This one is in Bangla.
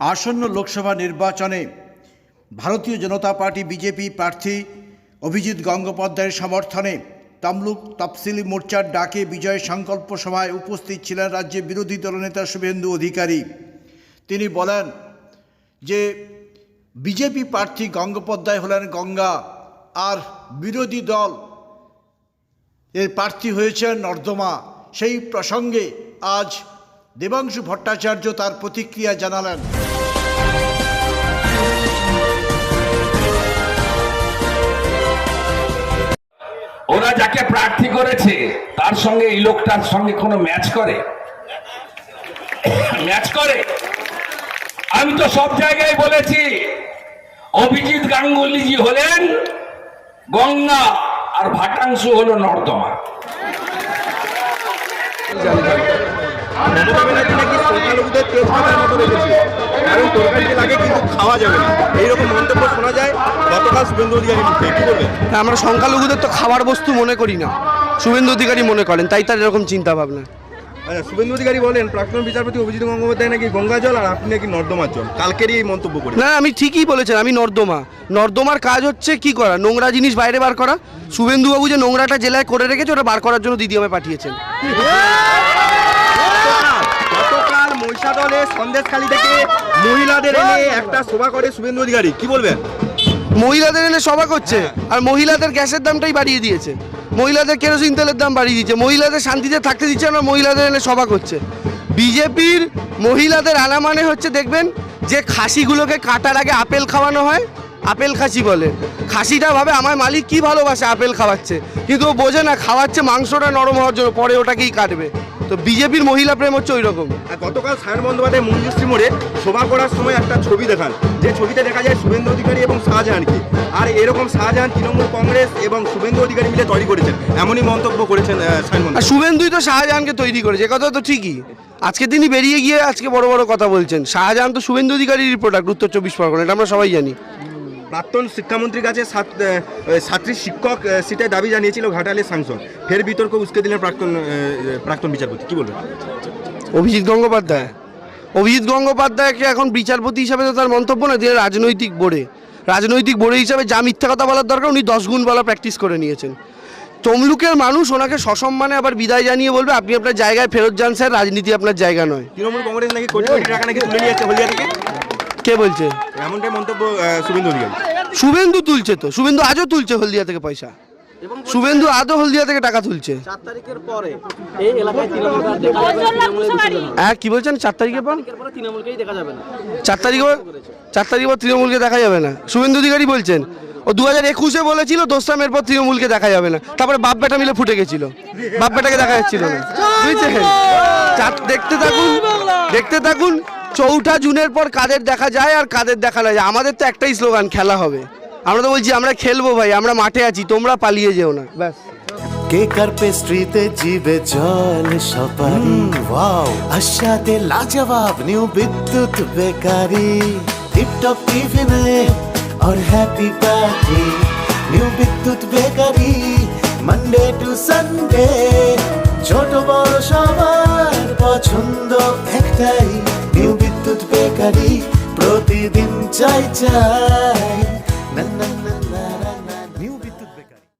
আসন্ন লোকসভা নির্বাচনে ভারতীয় জনতা পার্টি বিজেপি প্রার্থী অভিজিৎ গঙ্গোপাধ্যায়ের সমর্থনে তমলুক তফসিলি মোর্চার ডাকে বিজয় সংকল্প সভায় উপস্থিত ছিলেন রাজ্যে বিরোধী দলনেতা শুভেন্দু অধিকারী। তিনি বলেন যে, বিজেপি প্রার্থী গঙ্গোপাধ্যায় হলেন গঙ্গা, আর বিরোধী দল এর প্রার্থী হয়েছেন নর্দমা। সেই প্রসঙ্গে আজ দেবাংশু ভট্টাচার্য তার প্রতিক্রিয়া জানালেন। ওরা যাকে প্রার্থী করেছে, তার সঙ্গে এই লোকটার সঙ্গে কোনো ম্যাচ করে? ম্যাচ করে? আমি তো সব জায়গায় বলেছি, অভিজিৎ গাঙ্গুলিজি হলেন গঙ্গা আর ভাটাংশু হলো নর্দমা। মমতা ব্যানার্জি নাকি সংখ্যালঘুদের তেজপাতার মতো রেখেছে কারণ তরকারিতে লাগে কিন্তু খাওয়া যাবে না এইরকম মন্তব্য শোনা যায় গতকাল শুভেন্দু অধিকারী মুখে কি বলবেন হ্যাঁ, আমরা সংখ্যালঘুদের তো খাবার বস্তু মনে করি না। শুভেন্দু অধিকারী মনে করেন তাই তার এরকম চিন্তা ভাবনা আচ্ছা শুভেন্দু অধিকারী বলেন প্রাক্তন বিচারপতি অভিজিৎ গঙ্গোপাধ্যায় নাকি গঙ্গা জল আর আপনি নাকি নর্দমার জল? কালকেরই এই মন্তব্য করে না আমি ঠিকই বলেছেন আমি নর্দমা। নর্দমার কাজ হচ্ছে কি করা? নোংরা জিনিস বাইরে বার করা। শুভেন্দুবাবু যে নোংরাটা জেলায় করে রেখেছে ওটা বার করার জন্য দিদি আমায় পাঠিয়েছেন। মহিষাদলে সন্দেশখালী থেকে মহিলাদের এনে একটা সভা করে শুভেন্দু অধিকারী, কি বলবেন? মহিলাদের এনে সভা করছে, আর মহিলাদের গ্যাসের দামটাই বাড়িয়ে দিয়েছে। মহিলাদের কেরোসিন তেলের দাম বাড়িয়ে দিয়েছে, মহিলাদের শান্তিতে থাকতে দিচ্ছে না, মহিলাদের এনে সভা করছে। বিজেপির মহিলাদের আনা মানে হচ্ছে, দেখবেন, যে খাসিগুলোকে কাটার আগে আপেল খাওয়ানো হয়, আপেল খাসি বলে। খাসিটা ভাবে, আমার মালিক কি ভালোবাসে আপেল খাওয়াচ্ছে? কিন্তু ও বোঝে না, খাওয়াচ্ছে মাংসটা নরম হওয়ার জন্য, পরে ওটাকেই কাটবে। তো বিজেপির মহিলা প্রেম হচ্ছে ওই রকম। আর গতকাল সায়ন বন্দ্যোপাধ্যায় মঞ্জুশ্রী মোড়ে সভা করার সময় একটা ছবি দেখান। যে ছবিতে দেখা যায় শুভেন্দু অধিকারী এবং শাহজাহানকে আর এরকম শাহজাহান তৃণমূল কংগ্রেস এবং শুভেন্দু অধিকারী মিলে তৈরি করেছেন। এমনই মন্তব্য করেছেন সায়ন আর শুভেন্দুই তো শাহজাহানকে তৈরি করেছে এ কথা তো ঠিকই। আজকে তিনি বেরিয়ে গিয়ে আজকে বড় বড় কথা বলছেন। শাহজাহান তো শুভেন্দু অধিকারীর প্রোডাক্ট উত্তর চব্বিশ পরগনা এটা আমরা সবাই জানি। প্রাক্তন শিক্ষামন্ত্রীর কাছে ছাত্রী শিক্ষক সিটের দাবি জানিয়েছিল ঘাটালের সাংসদ। ফের বিতর্ক উস্কে দিলেন প্রাক্তন প্রাক্তন বিচারপতি। কি বলবেন? অভিজিৎ গঙ্গোপাধ্যায়। অভিজিৎ গঙ্গোপাধ্যায়কে এখন বিচারপতি হিসাবে তো তার মন্তব্য না দিয়ে রাজনৈতিক বোর্ডে রাজনৈতিক বোর্ডে হিসাবে যা মিথ্যা কথা বলার দরকার উনি দশ গুণ বলা প্র্যাকটিস করে নিয়েছেন। তমলুকের মানুষ ওনাকে সসম্মানে আবার বিদায় জানিয়ে বলবে আপনি আপনার জায়গায় ফেরত যান স্যার রাজনীতি আপনার জায়গা নয়। তৃণমূল কংগ্রেস নাকি কোটি কোটি টাকা নাকি তুলে নিয়ে যাচ্ছে হলদিয়া থেকে? কে বলছে? এমনটাই মন্তব্য শুভেন্দু অধিকারী। শুভেন্দু তুলছে তো। শুভেন্দু আজও তুলছে হলদিয়া থেকে পয়সা। শুভেন্দু আজও হলদিয়া থেকে টাকা তুলছে। হ্যাঁ কি বলছেন? চার তারিখের পর? চার তারিখ চার তারিখ পর তৃণমূলকে দেখা যাবে না। শুভেন্দু অধিকারী বলছেন ও দু হাজার একুশে বলেছিল দোস্তামের পর তৃণমূলকে দেখা যাবে না। তারপরে বাপ বেটা মিলে ফুটে গেছিল। বাপ বেটাকে দেখা যাচ্ছিল না। বুঝছেন? চার- দেখতে থাকুন দেখতে থাকুন। চৌঠা জুনের পর কাদের দেখা যায় আর কাদের দেখা না যায় আমাদের তো একটাই স্লোগান খেলা হবে আমরা তো বলছি আমরা খেলবো ভাই আমরা মাঠে আছি তোমরা পালিয়ে যেও না ব্যাস কেকার পেস্ট্রিতে জিবে জল সপারি ওয়াও আশাতে লাজবাব নিউ বিদ্যুৎ বেকারি টিপটপ টিফিনে और happy party new Bidyut bakery Monday to Sunday ছোট বড় সবার পছন্দ একটাই নিউ